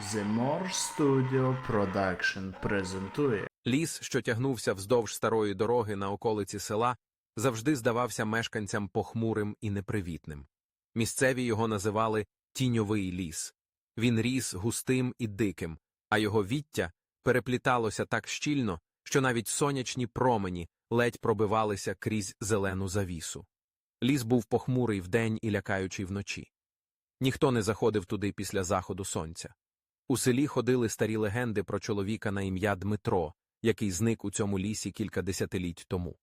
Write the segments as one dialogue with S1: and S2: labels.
S1: The More Studio Production презентує
S2: Ліс, що тягнувся вздовж старої дороги на околиці села, завжди здавався мешканцям похмурим і непривітним. Місцеві його називали тіньовий ліс. Він ріс густим і диким, а його віття перепліталося так щільно, що навіть сонячні промені ледь пробивалися крізь зелену завісу. Ліс був похмурий вдень і лякаючий вночі. Ніхто не заходив туди після заходу сонця. У селі ходили старі легенди про чоловіка на ім'я Дмитро, який зник у цьому лісі кілька десятиліть тому.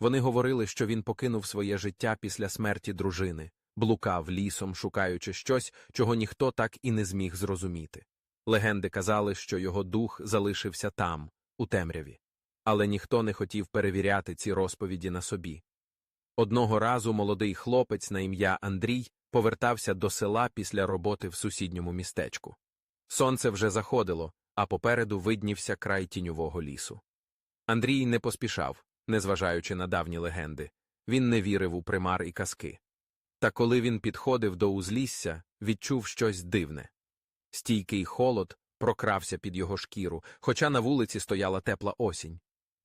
S2: Вони говорили, що він покинув своє життя після смерті дружини, блукав лісом, шукаючи щось, чого ніхто так і не зміг зрозуміти. Легенди казали, що його дух залишився там, у темряві. Але ніхто не хотів перевіряти ці розповіді на собі. Одного разу молодий хлопець на ім'я Андрій повертався до села після роботи в сусідньому містечку. Сонце вже заходило, а попереду виднівся край тіньового лісу. Андрій не поспішав, незважаючи на давні легенди. Він не вірив у примар і казки. Та коли він підходив до узлісся, відчув щось дивне. Стійкий холод прокрався під його шкіру, хоча на вулиці стояла тепла осінь.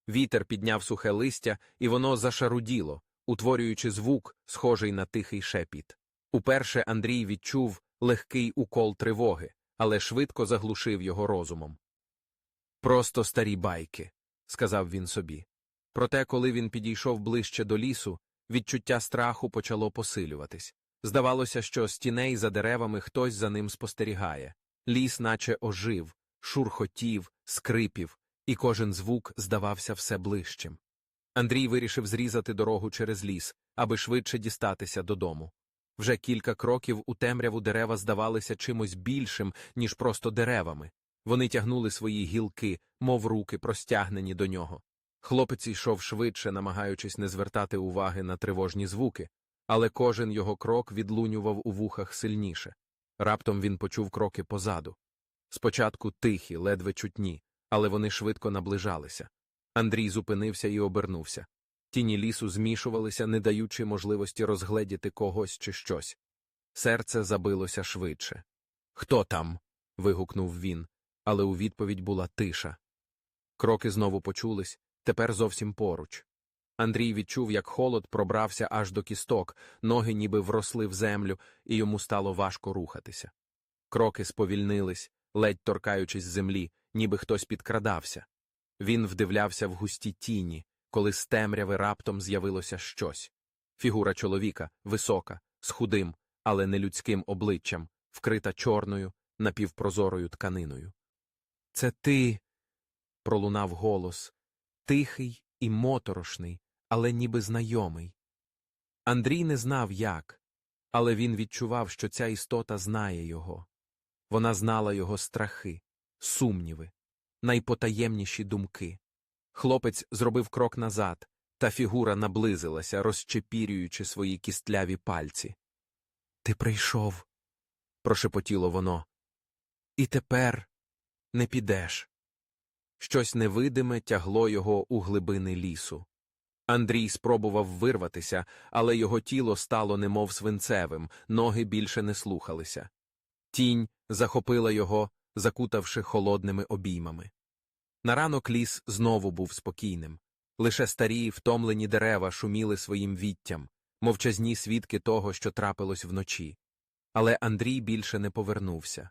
S2: Вітер підняв сухе листя, і воно зашаруділо, утворюючи звук, схожий на тихий шепіт. Уперше Андрій відчув легкий укол тривоги, але швидко заглушив його розумом. Просто старі байки, сказав він собі. Проте, коли він підійшов ближче до лісу, відчуття страху почало посилюватись. Здавалося, що з тіней за деревами хтось за ним спостерігає. Ліс наче ожив, шурхотів, скрипів, і кожен звук здавався все ближчим. Андрій вирішив зрізати дорогу через ліс, аби швидше дістатися додому. Вже кілька кроків у темряву дерева здавалися чимось більшим, ніж просто деревами. Вони тягнули свої гілки, мов руки, простягнені до нього. Хлопець йшов швидше, намагаючись не звертати уваги на тривожні звуки, але кожен його крок відлунював у вухах сильніше. Раптом він почув кроки позаду. Спочатку тихі, ледве чутні, але вони швидко наближалися. Андрій зупинився і обернувся. Тіні лісу змішувалися, не даючи можливості розгледіти когось чи щось. Серце забилося швидше. Хто там? вигукнув він, але у відповідь була тиша. Кроки знову почулись, тепер зовсім поруч. Андрій відчув, як холод пробрався аж до кісток, ноги ніби вросли в землю, і йому стало важко рухатися. Кроки сповільнились, ледь торкаючись землі, ніби хтось підкрадався. Він вдивлявся в густі тіні, коли з темряви раптом з'явилося щось. Фігура чоловіка, висока, з худим, але не людським обличчям, вкрита чорною, напівпрозорою тканиною. Це ти. пролунав голос, тихий і моторошний, але ніби знайомий. Андрій не знав, як, але він відчував, що ця істота знає його. Вона знала його страхи, сумніви, найпотаємніші думки. Хлопець зробив крок назад, та фігура наблизилася, розчепірюючи свої кістляві пальці. Ти прийшов, прошепотіло воно. І тепер не підеш. Щось невидиме тягло його у глибини лісу. Андрій спробував вирватися, але його тіло стало немов свинцевим, ноги більше не слухалися. Тінь захопила його, закутавши холодними обіймами. На ранок ліс знову був спокійним. Лише старі, втомлені дерева шуміли своїм віттям, мовчазні свідки того, що трапилось вночі. Але Андрій більше не повернувся.